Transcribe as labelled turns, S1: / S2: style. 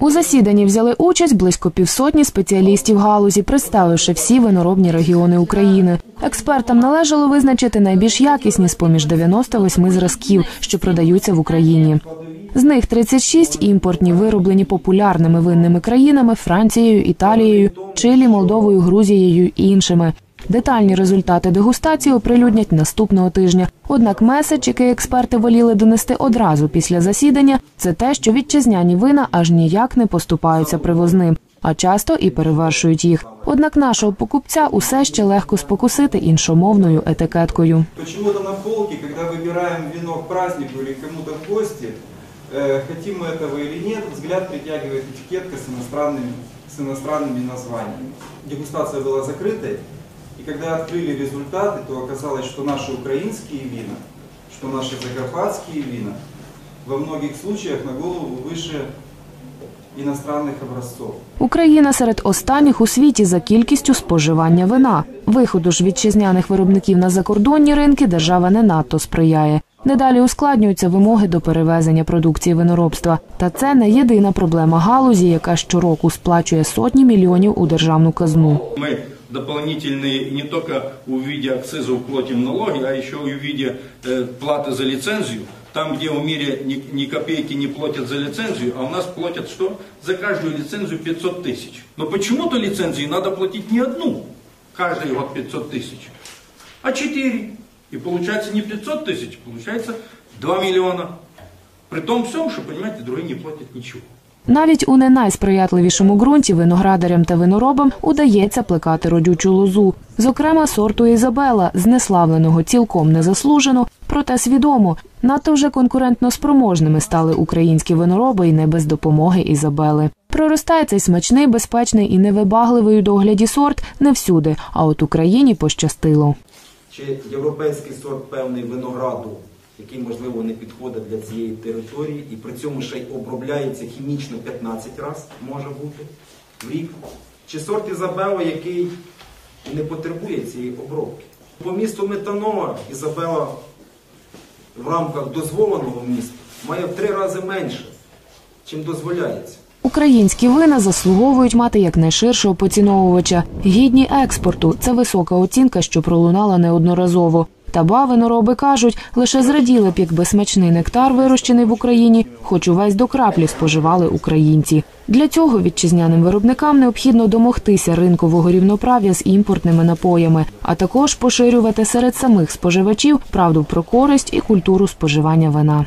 S1: У засіданні взяли участь близько півсотні спеціалістів галузі, представивши всі виноробні регіони України. Експертам належало визначити найбільш якісні з поміж 98 зразків, що продаються в Україні. З них 36 – імпортні, вироблені популярними винними країнами Францією, Італією, Чилі, Молдовою, Грузією і іншими. Детальні результати дегустації оприлюднять наступного тижня. Однак меседж, який експерти воліли донести одразу після засідання, це те, що вітчизняні вина аж ніяк не поступаються привозним, а часто і перевершують їх. Однак нашого покупця усе ще легко спокусити іншомовною етикеткою.
S2: Почему-то на полке, когда выбираем вино к празднику или кому-то в гости, э, хотим мы этого или нет, взгляд притягивает этикетка с иностранными, с иностранными названиями. Дегустация была закрытой, и когда открыли результаты, то оказалось, что наши украинские вина, что наши закарпатские вина во многих случаях на голову выше иностранных образцов.
S1: Україна серед останніх у світі за кількістю споживання вина. Виходу ж вітчизняних виробників на закордонні ринки держава не надто сприяє. Недалі ускладнюються вимоги до перевезення продукції виноробства. Та це не єдина проблема галузі, яка щороку сплачує сотні мільйонів у державну казну.
S3: Мы дополнительные не только в виде акциза уплатим налоги, а еще и в виде э, платы за лицензию. Там, где в мире ни, ни копейки не платят за лицензию, а у нас платят что? За каждую лицензию 500 тысяч. Но почему-то лицензии надо платить не одну, каждый год 500 тысяч, а 4. И получается не 500 тысяч, получается 2 миллиона. При том всем, что, понимаете, другие не платят ничего.
S1: Навіть у не найсприятливішому ґрунті виноградарям та виноробам удається плекати родючу лозу. Зокрема, сорту Ізабела, знеславленого цілком незаслужено, проте свідомо. Надто вже конкурентно спроможними стали українські винороби і не без допомоги Ізабели. Проростає цей смачний, безпечний і невибагливий у догляді сорт не всюди, а от Україні пощастило.
S4: чи європейський сорт певний винограду, який можливо не підходить для цієї території, і при цьому ще й обробляється хімічно 15 разів, може бути в рік. Чи сорт Ізабела, який не потребує цієї обробки. По місту метанова Ізабела в рамках дозволеного міста має в три рази менше, чим дозволяється.
S1: Українські вина заслуговують мати якнайширшого поціновувача. Гідні експорту це висока оцінка, що пролунала неодноразово. Та бавинороби кажуть, лише зраділи б, якби смачний нектар, вирощений в Україні, хоч увесь до краплі споживали українці. Для цього вітчизняним виробникам необхідно домогтися ринкового рівноправ'я з імпортними напоями, а також поширювати серед самих споживачів правду про користь і культуру споживання вина.